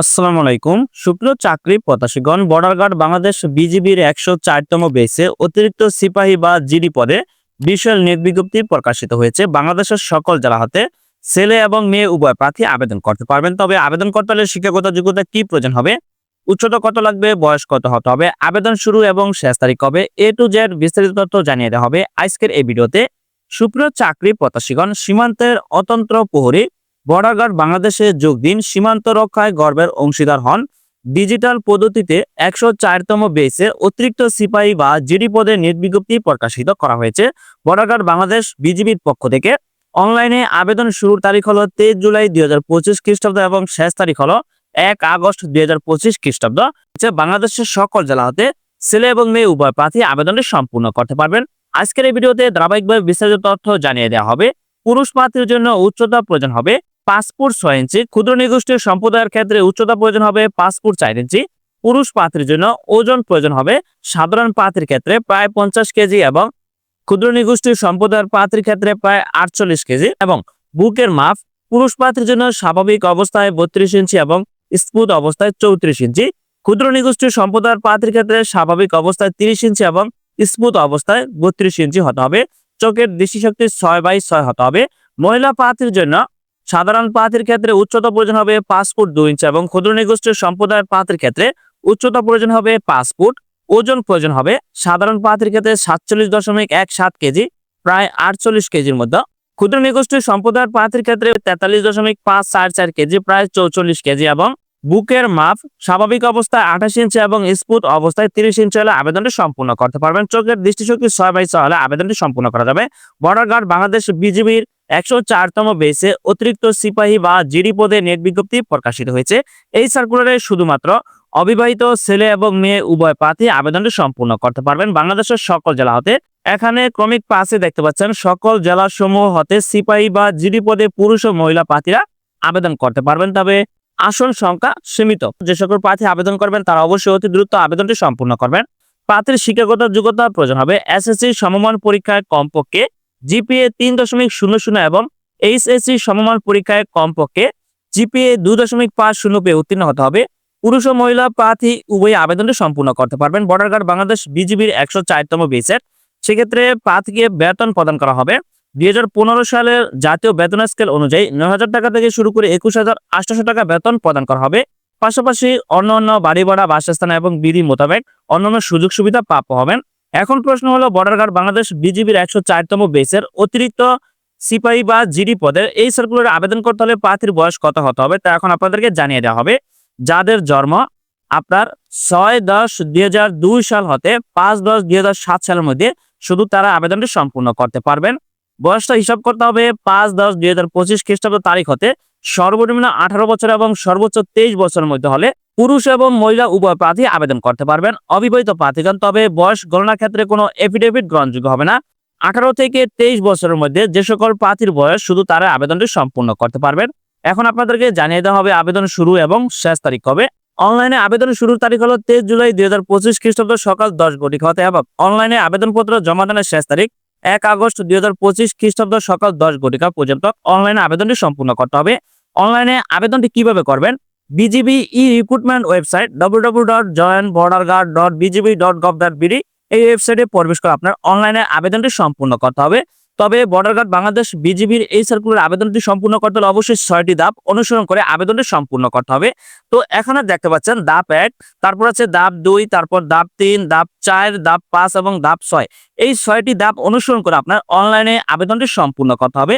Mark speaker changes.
Speaker 1: আসসালামু আলাইকুম। সুপ্রিয় চাকরি প্রত্যাশীগণ বর্ডার গার্ড বাংলাদেশ বিজিবির একশো চারতম বেসে অতিরিক্ত সিপাহী বা জিডি পদে বিশাল নিয়োগ বিজ্ঞপ্তি প্রকাশিত হয়েছে। বাংলাদেশের সকল জেলা হতে ছেলে এবং মেয়ে উভয় প্রার্থী আবেদন করতে পারবেন। তবে আবেদন করতে হলে শিক্ষাগত যোগ্যতা কি প্রয়োজন হবে? উচ্চতা কত লাগবে? বয়স কত হতে হবে? আবেদন শুরু এবং শেষ তারিখ কবে? এ টু জেড বিস্তারিত তথ্য জানিয়ে দেওয়া হবে আজকের এই ভিডিওতে। সুপ্রিয় চাকরি প্রত্যাশীগণ, সীমান্তের অতন্ত্র প্রহরী বর্ডার গার্ড বাংলাদেশে যোগ দিন, সীমান্ত রক্ষায় গর্বের অংশীদার হন। ডিজিটাল পদ্ধতিতে একশো চারতম বেসে অতিরিক্ত সিপাহী বা জিডি পদে নিয়োগ বিজ্ঞপ্তি প্রকাশিত করা হয়েছে। বর্ডার গার্ড বাংলাদেশ বিজিবির পক্ষ থেকে। অনলাইনে আবেদন শুরুর তারিখ হলো তেইশ জুলাই দুই হাজার পঁচিশ খ্রিস্টাব্দ এবং শেষ তারিখ হলো এক আগস্ট দুই হাজার পঁচিশ খ্রিস্টাব্দ। বাংলাদেশের সকল জেলা হতে ছেলে এবং মেয়ে উভয় প্রার্থী আবেদনটি সম্পূর্ণ করতে পারবেন। আজকের এই ভিডিওতে ধারাবাহিকভাবে বিস্তারিত তথ্য জানিয়ে দেওয়া হবে। পুরুষ প্রার্থীর জন্য উচ্চতা প্রয়োজন হবে। পাসপোর্ট ছয় ইঞ্চি। ক্ষুদ্র নিগোষ্ঠীর সম্প্রদায়ের ক্ষেত্রে উচ্চতা প্রয়োজন হবে পাসপোর্ট চার ইঞ্চি। পুরুষ প্রার্থীর জন্য ওজন প্রয়োজন হবে সাধারণ প্রার্থীর ক্ষেত্রে প্রায় পঞ্চাশ কেজি এবং ক্ষুদ্র নিগোষ্ঠীর সম্প্রদায়ের প্রার্থীর ক্ষেত্রে প্রায় আটচল্লিশ কেজি এবং বুকের মাপ পুরুষ প্রার্থীর জন্য স্বাভাবিক অবস্থায় বত্রিশ ইঞ্চি এবং স্মুথ অবস্থায় চৌত্রিশ ইঞ্চি। ক্ষুদ্র নিগোষ্ঠীর সম্প্রদায়ের প্রার্থীর ক্ষেত্রে স্বাভাবিক অবস্থায় তিরিশ ইঞ্চি এবং স্মুথ অবস্থায় বত্রিশ ইঞ্চি হতে হবে। চোখের দৃষ্টিশক্তি ছয় বাই ছয় হতে হবে। মহিলা প্রার্থীর জন্য সাধারণ প্রার্থীর ক্ষেত্রে উচ্চতা প্রয়োজন হবে পাঁচ ফুট দুই ইঞ্চি এবং ক্ষুদ্র নিগোষ্ঠীর সম্প্রদায়ের প্রার্থীর ক্ষেত্রে উচ্চতা প্রয়োজন হবে পাঁচ ফুট। ওজন প্রয়োজন হবে সাধারণ প্রার্থীর ক্ষেত্রে সাতচল্লিশ দশমিক এক সাত কেজি, প্রায় আটচল্লিশ কেজির মধ্যে। ক্ষুদ্র নিগোষ্ঠীর সম্প্রদায়ের প্রার্থীর ক্ষেত্রে তেতাল্লিশ দশমিক পাঁচ চার চার কেজি, প্রায় চৌচল্লিশ কেজি এবং বুকের মাপ স্বাভাবিক অবস্থায় আঠাশ ইঞ্চি এবং স্পুত অবস্থায় তিরিশ ইঞ্চি হলে আবেদনটি সম্পূর্ণ করতে পারবেন। চোখের দৃষ্টিশক্তি ছয় বাই ছয় হলে আবেদনটি সম্পূর্ণ করা যাবে। বর্ডার গার্ড বাংলাদেশ বিজিবির একশো চারতম বেসে অতিরিক্ত সিপাহী বা জিডি পদে নেট বিজ্ঞপ্তি প্রকাশিত হয়েছে। এই সার্কুলারে শুধুমাত্র অবিবাহিত ছেলে এবং মেয়ে উভয় প্রার্থী আবেদনটি সম্পূর্ণ করতে পারবেন। বাংলাদেশের সকল জেলা হতে এখানে ক্রমিক পাশে দেখতে পাচ্ছেন, সকল জেলা সমূহ হতে সিপাহী বা জিডি পদে পুরুষ ও মহিলা প্রার্থীরা আবেদন করতে পারবেন। তবে আসন সংখ্যা সীমিত। যে সকল প্রার্থী আবেদন করবেন, তারা অবশ্যই অতি দ্রুত আবেদনটি সম্পূর্ণ করবেন। প্রার্থীর শিক্ষাগত যোগ্যতা প্রয়োজন হবে। এসএসসি সমমান পরীক্ষায় কমপক্ষে জিপিএ তিন দশমিক শূন্য শূন্য এবং এইচএসসি সমমান পরীক্ষায় কমপক্ষে জিপিএ দুই দশমিক পাঁচ শূন্য পেয়ে উত্তীর্ণ হতে হবে। পুরুষ ও মহিলা প্রার্থী উভয় আবেদনটি সম্পূর্ণ করতে পারবেন। বর্ডার গার্ড বাংলাদেশ বিজিবির একশো চারতম বেসের। সেক্ষেত্রে প্রার্থীকে বেতন প্রদান করা হবে। দুই হাজার পনেরো সালের জাতীয় বেতন স্কেল অনুযায়ী নয় হাজার টাকা থেকে শুরু করে একুশ হাজার আটশো টাকা বেতন প্রদান করা হবে। পাশাপাশি অন্য অন্য বাড়ি ভাড়া বাসস্থান এবং বিধি মোতাবেক অন্যান্য সুযোগ সুবিধা প্রাপ্য হবেন। এখন প্রশ্ন হলো বর্ডার গার্ড বাংলাদেশ বিজিবির একশো চারতম বেসের অতিরিক্ত সিপাহী বা জিডি পদের এই সার্কুলারে আবেদন করতে হলে প্রার্থীর বয়স কত হতে হবে? তা এখন আপনাদেরকে জানিয়ে দেওয়া হবে। যাদের জন্ম আপনার ছয় দশ দুই সাল হতে পাঁচ দশ দুই সাত সালের মধ্যে, শুধু তারা আবেদনটি সম্পূর্ণ করতে পারবেন। বয়সটা হিসাব করতে হবে পাঁচ দশ দুই হাজার পঁচিশ খ্রিস্টাব্দ তারিখ হতে সর্বনিম্ন আঠারো বছর এবং সর্বোচ্চ তেইশ বছরের মধ্যে হলে পুরুষ এবং মহিলা উভয় প্রার্থী আবেদন করতে পারবেন। অবিবাহিত প্রার্থীগণ, তবে বয়স গণনার ক্ষেত্রে কোনো এফিডেভিট গ্রহণযোগ্য হবে না। আঠারো থেকে তেইশ বছরের মধ্যে যে সকল প্রার্থীর বয়স, শুধু তারা আবেদনটি সম্পূর্ণ করতে পারবেন। এখন আপনাদেরকে জানিয়ে দেওয়া হবে আবেদন শুরু এবং শেষ তারিখ কবে। অনলাইনে আবেদন শুরুর তারিখ হলো তেইশ জুলাই দুই হাজার পঁচিশ খ্রিস্টাব্দ সকাল দশ ঘটিকা হতে এবং অনলাইনে আবেদনপত্র জমা দানের শেষ তারিখ এক আগস্ট দুই হাজার পঁচিশ খ্রিস্টাব্দ সকাল দশ ঘটিকা পর্যন্ত অনলাইনে আবেদনটি সম্পূর্ণ করতে হবে। অনলাইনে আবেদনটি কীভাবে করবেন? BGB e recruitment website W W dot join border guard dot BGB dot gov dot BD এই ওয়েবসাইটে প্রবেশ করে আপনার অনলাইনে আবেদনটি সম্পূর্ণ করতে হবে। তবে বর্ডার গার্ড বাংলাদেশ বিজিবির এই সার্কুলার আবেদনটি সম্পূর্ণ করতে হলে অবশ্যই ছয়টি ধাপ অনুসরণ করে আবেদনটি সম্পূর্ণ করতে হবে। তো এখানে দেখতে পাচ্ছেন ধাপ এক, তারপর আছে ধাপ দুই, তারপর ধাপ তিন, ধাপ চার, ধাপ পাঁচ এবং ধাপ ছয়। এই ছয়টি ধাপ অনুসরণ করে আপনার অনলাইনে আবেদনটি সম্পূর্ণ করতে হবে।